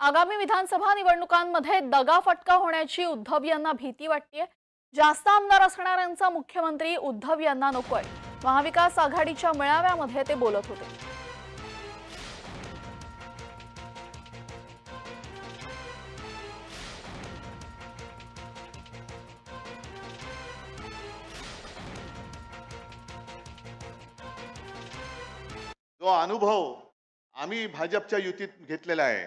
आगामी विधानसभा निवडणुकांमध्ये दगाफटका होण्याची उद्धव यांना भीती वाटते जास्त आमदार असणाऱ्यांचा मुख्यमंत्री उद्धव यांना नकोय महाविकास आघाडीच्या मेळाव्यामध्ये ते बोलत होते. जो अनुभव आम्ही भाजपच्या युतीत घेतलेला आहे